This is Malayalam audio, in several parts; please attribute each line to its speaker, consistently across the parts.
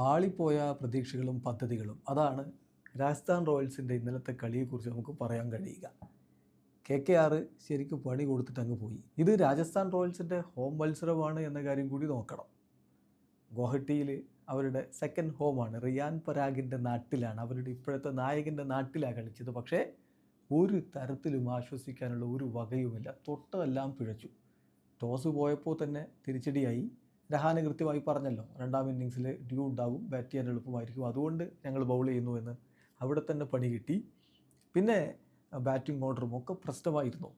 Speaker 1: പാളിപ്പോയ പ്രതീക്ഷകളും പദ്ധതികളും. അതാണ് രാജസ്ഥാൻ റോയൽസിന്റെ ഇന്നലത്തെ കളിയെക്കുറിച്ച് നമുക്ക് പറയാൻ കഴിയുക. കെ കെ ആർ ശരിക്കും പണി കൊടുത്തിട്ട് അങ്ങ് പോയി. ഇത് രാജസ്ഥാൻ റോയൽസിന്റെ ഹോം മത്സരമാണ് എന്ന കാര്യം കൂടി നോക്കണം. ഗുവാഹട്ടിയിൽ അവരുടെ സെക്കൻഡ് ഹോമാണ് റിയാൻ പരാഗിന്റെ നാട്ടിലാണ്. അവരുടെ ഇപ്പോഴത്തെ നായകന്റെ നാട്ടിലാണ് കളിച്ചത്. പക്ഷേ ഒരു തരത്തിലും ആശ്വസിക്കാനുള്ള ഒരു വകയുമില്ല. തൊട്ടതെല്ലാം പിഴച്ചു. ടോസ് പോയപ്പോൾ തന്നെ തിരിച്ചടിയായി. രഹാന കൃത്യമായി പറഞ്ഞല്ലോ. രണ്ടാം ഇന്നിങ്സിൽ ഡ്യൂ ഉണ്ടാകും ബാറ്റ് ചെയ്യാൻ എളുപ്പമായിരിക്കും. അതുകൊണ്ട് ഞങ്ങൾ ബൗൾ ചെയ്യുന്നു എന്ന് അവിടെ തന്നെ പണി കിട്ടി. പിന്നെ ബാറ്റിംഗ് ഓർഡറും ഒക്കെ പ്രശ്നമായിരുന്നു.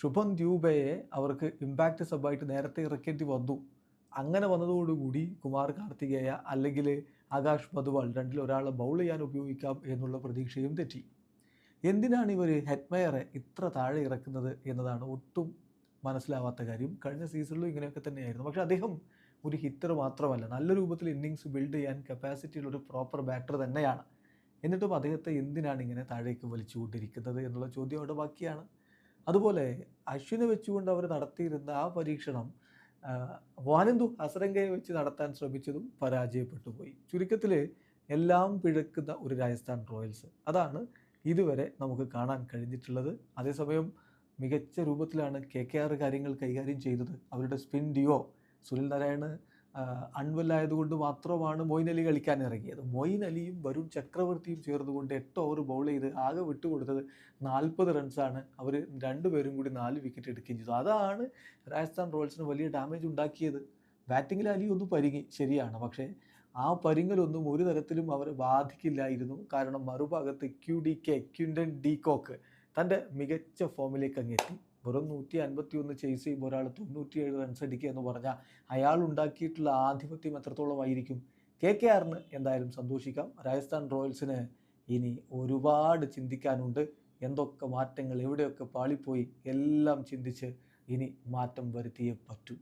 Speaker 1: ശുഭം ദ്യൂബയെ അവർക്ക് ഇമ്പാക്റ്റ് സബായിട്ട് നേരത്തെ ഇറക്കേണ്ടി വന്നു. അങ്ങനെ വന്നതോടുകൂടി കുമാർ കാർത്തികേയ അല്ലെങ്കിൽ ആകാശ് മധുവാൾ രണ്ടിൽ ഒരാളെ ബൗൾ ചെയ്യാൻ ഉപയോഗിക്കാം എന്നുള്ള പ്രതീക്ഷയും തെറ്റി. എന്തിനാണ് ഇവർ ഹെഡ്മയറെ ഇത്ര താഴെ ഇറക്കുന്നത് എന്നതാണ് ഒട്ടും മനസ്സിലാവാത്ത കാര്യം കഴിഞ്ഞ സീസണിലും ഇങ്ങനെയൊക്കെ തന്നെയായിരുന്നു. പക്ഷേ അദ്ദേഹം ഒരു ഹിറ്റർ മാത്രമല്ല നല്ല രൂപത്തിൽ ഇന്നിങ്സ് ബിൽഡ് ചെയ്യാൻ കപ്പാസിറ്റിയുള്ള ഒരു പ്രോപ്പർ ബാറ്റർ തന്നെയാണ്. എന്നിട്ടും അദ്ദേഹത്തെ എന്തിനാണ് ഇങ്ങനെ താഴേക്ക് വലിച്ചുകൊണ്ടിരിക്കുന്നത് എന്നുള്ള ചോദ്യം അവിടെ ബാക്കിയാണ്. അതുപോലെ അശ്വിനെ വെച്ചുകൊണ്ട് അവർ നടത്തിയിരുന്ന ആ പരീക്ഷണം വാനന്ദു ഹസരംഗയെ വെച്ച് നടത്താൻ ശ്രമിച്ചതും പരാജയപ്പെട്ടു പോയി ചുരുക്കത്തിൽ എല്ലാം പിഴക്കുന്ന ഒരു രാജസ്ഥാൻ റോയൽസ്. അതാണ് ഇതുവരെ നമുക്ക് കാണാൻ കഴിഞ്ഞിട്ടുള്ളത്. അതേസമയം മികച്ച രൂപത്തിലാണ് കെ കെ ആർ കാര്യങ്ങൾ കൈകാര്യം ചെയ്തത്. അവരുടെ സ്പിൻ ഡിയോ സുനിൽ നാരായണ് അൺവല്ലായതുകൊണ്ട് മാത്രമാണ് മൊയിൻ അലി കളിക്കാൻ ഇറങ്ങിയത്. മൊയിൻ അലിയും വരുൺ ചക്രവർത്തിയും ചേർന്നുകൊണ്ട് എട്ട് ഓവർ ബൗൾ ചെയ്ത് ആകെ വിട്ടുകൊടുത്തത് നാൽപ്പത് റൺസാണ് അവർ രണ്ടുപേരും കൂടി നാല് വിക്കറ്റ് എടുക്കുകയും ചെയ്തു. അതാണ് രാജസ്ഥാൻ റോയൽസിന് വലിയ ഡാമേജ് ഉണ്ടാക്കിയത്. ബാറ്റിങ്ങിൽ അലി ഒന്ന് പരിങ്ങി ശരിയാണ്. പക്ഷേ ആ പരിങ്ങലൊന്നും ഒരു തരത്തിലും അവരെ ബാധിക്കില്ലായിരുന്നു. കാരണം മറുഭാഗത്ത് ക്യു ഡി കെ ക്യുൻഡൻ ഡി കോക്ക് തന്റെ മികച്ച ഫോമിലേക്ക് അങ്ങെത്തി വെറും നൂറ്റി അൻപത്തി ഒന്ന് ചേസ് ചെയ്യുമ്പോൾ ഒരാൾ തൊണ്ണൂറ്റിയേഴ് റൺസ് അടിക്കുക എന്ന് പറഞ്ഞാൽ അയാൾ ഉണ്ടാക്കിയിട്ടുള്ള ആധിപത്യം എത്രത്തോളം ആയിരിക്കും? കെ കെ ആറിന് എന്തായാലും സന്തോഷിക്കാം. രാജസ്ഥാൻ റോയൽസിന് ഇനി ഒരുപാട് ചിന്തിക്കാനുണ്ട്. എന്തൊക്കെ മാറ്റങ്ങൾ എവിടെയൊക്കെ പാളിപ്പോയി എല്ലാം ചിന്തിച്ച് ഇനി മാറ്റം വരുത്തിയേ പറ്റൂ.